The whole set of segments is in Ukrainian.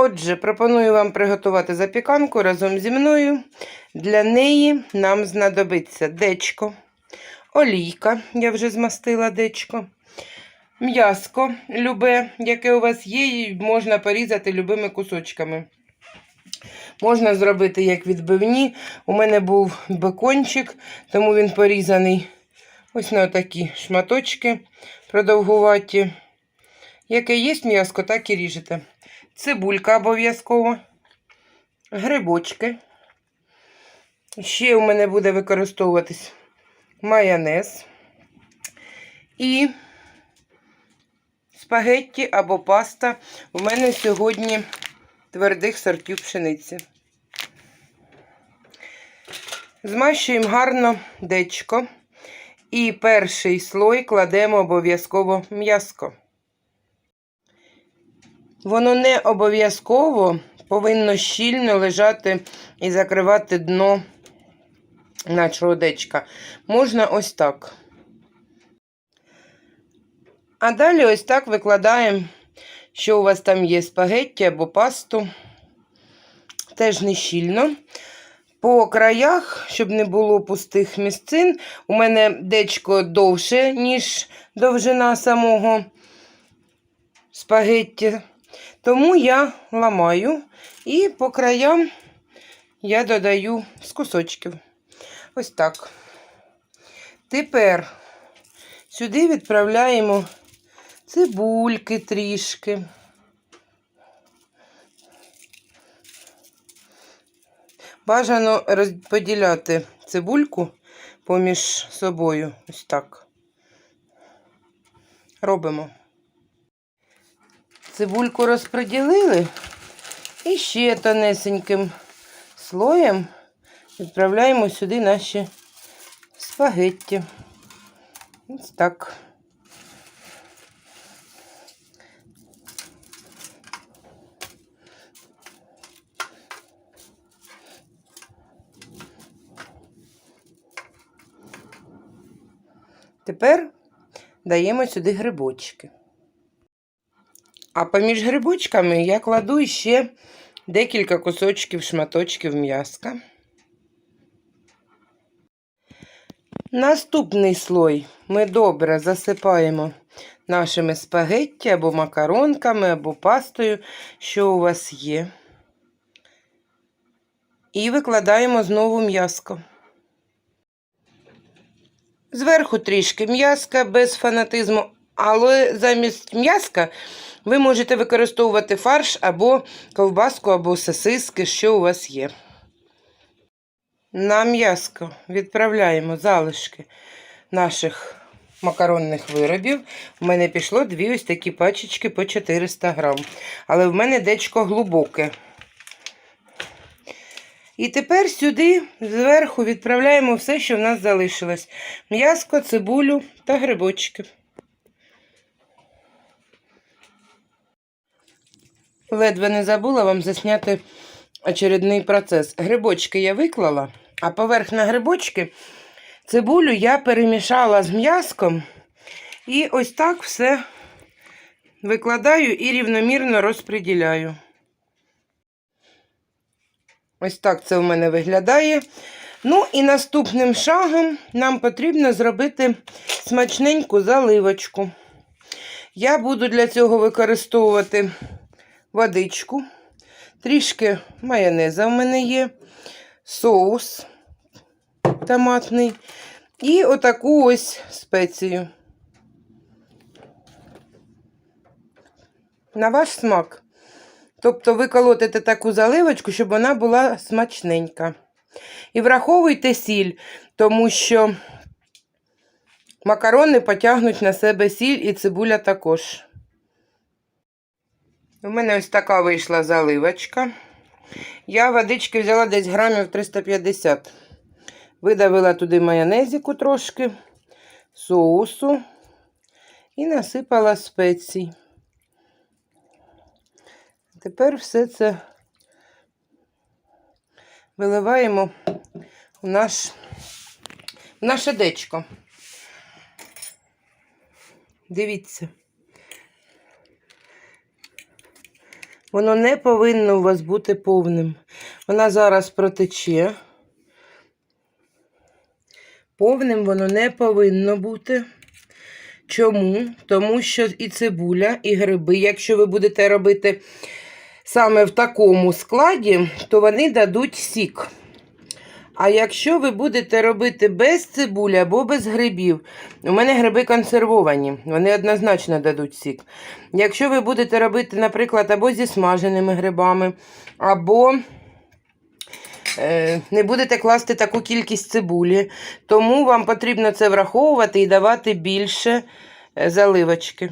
Отже, пропоную вам приготувати запіканку разом зі мною. Для неї нам знадобиться дечко, олійка, я вже змастила дечко, м'яско любе, яке у вас є, і можна порізати любими кусочками. Можна зробити як відбивні. У мене був бекончик, тому він порізаний ось на такі шматочки продовгуваті. Яке є м'яско, так і ріжете. Цибулька обов'язково, грибочки. Ще у мене буде використовуватись майонез і спагетті або паста. У мене сьогодні твердих сортів пшениці. Змащуємо гарно дечко. І перший слой кладемо обов'язково м'яско. Воно не обов'язково повинно щільно лежати і закривати дно нашого дечка. Можна ось так. А далі ось так викладаємо, що у вас там є спагетті або пасту. Теж не щільно. По краях, щоб не було пустих місцин, у мене дечко довше, ніж довжина самого спагетті. Тому я ламаю і по краям я додаю з кусочків. Ось так. Тепер сюди відправляємо цибульки трішки. Бажано розподіляти цибульку поміж собою. Ось так. Робимо. Цибульку розподілили і ще тонесеньким слоєм відправляємо сюди наші спагетті. Ось так. Тепер даємо сюди грибочки. А поміж грибочками я кладу ще декілька кусочків шматочків м'яска. Наступний слой ми добре засипаємо нашими спагетті або макаронками, або пастою, що у вас є. І викладаємо знову м'яско. Зверху трішки м'яска без фанатизму, але замість м'яска ви можете використовувати фарш або ковбаску, або сосиски, що у вас є. На м'яско відправляємо залишки наших макаронних виробів. У мене пішло дві ось такі пачечки по 400 грам. Але в мене дечко глибоке. І тепер сюди зверху відправляємо все, що в нас залишилось: м'яско, цибулю та грибочки. Ледве не забула вам засняти очередний процес. Грибочки я виклала, а поверх на грибочки цибулю я перемішала з м'яском і ось так все викладаю і рівномірно розподіляю. Ось так це в мене виглядає. Ну і наступним шагом нам потрібно зробити смачненьку заливочку. Я буду для цього використовувати водичку, трішки майонеза в мене є, соус томатний і отаку ось спецію. На ваш смак. Тобто ви колотите таку заливочку, щоб вона була смачненька. І враховуйте сіль, тому що макарони потягнуть на себе сіль і цибуля також. У мене ось така вийшла заливочка. Я водички взяла десь грамів 350. Видавила туди майонезику трошки, соусу і насипала спецій. Тепер все це виливаємо в наш, в наше дечко. Дивіться. Воно не повинно у вас бути повним. Вона зараз протече. Повним воно не повинно бути. Чому? Тому що і цибуля, і гриби, якщо ви будете робити саме в такому складі, то вони дадуть сік. А якщо ви будете робити без цибулі або без грибів, у мене гриби консервовані, вони однозначно дадуть сік. Якщо ви будете робити, наприклад, або зі смаженими грибами, або е, не будете класти таку кількість цибулі, тому вам потрібно це враховувати і давати більше е, заливочки.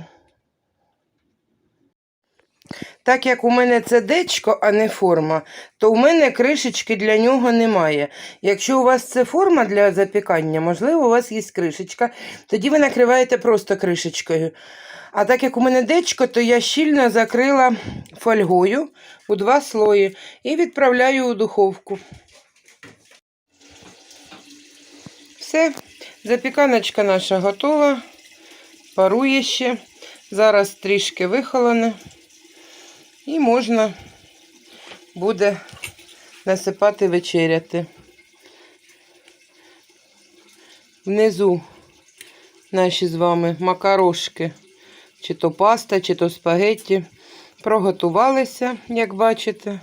Так як у мене це дечко, а не форма, то у мене кришечки для нього немає. Якщо у вас це форма для запікання, можливо, у вас є кришечка, тоді ви накриваєте просто кришечкою. А так як у мене дечко, то я щільно закрила фольгою у два слої і відправляю у духовку. Все, запіканочка наша готова, парує ще. Зараз трішки вихолоне. І можна буде насипати вечеряти. Внизу наші з вами макарошки, чи то паста, чи то спагетті. Проготувалися, як бачите.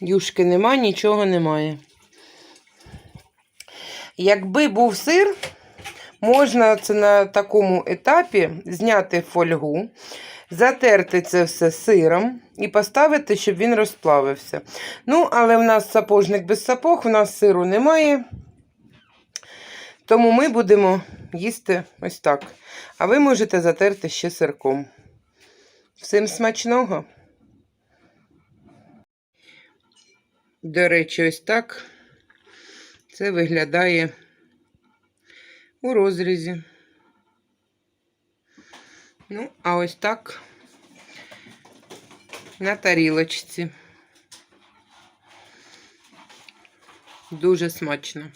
Юшки нема, нічого немає. Якби був сир, можна це на такому етапі зняти фольгу, затерти це все сиром і поставити, щоб він розплавився. Ну, але в нас сапожник без сапог, в нас сиру немає. Тому ми будемо їсти ось так. А ви можете затерти ще сирком. Всім смачного. До речі, ось так це виглядає у розрізі. Ну, а ось так на тарілочці. Дуже смачно.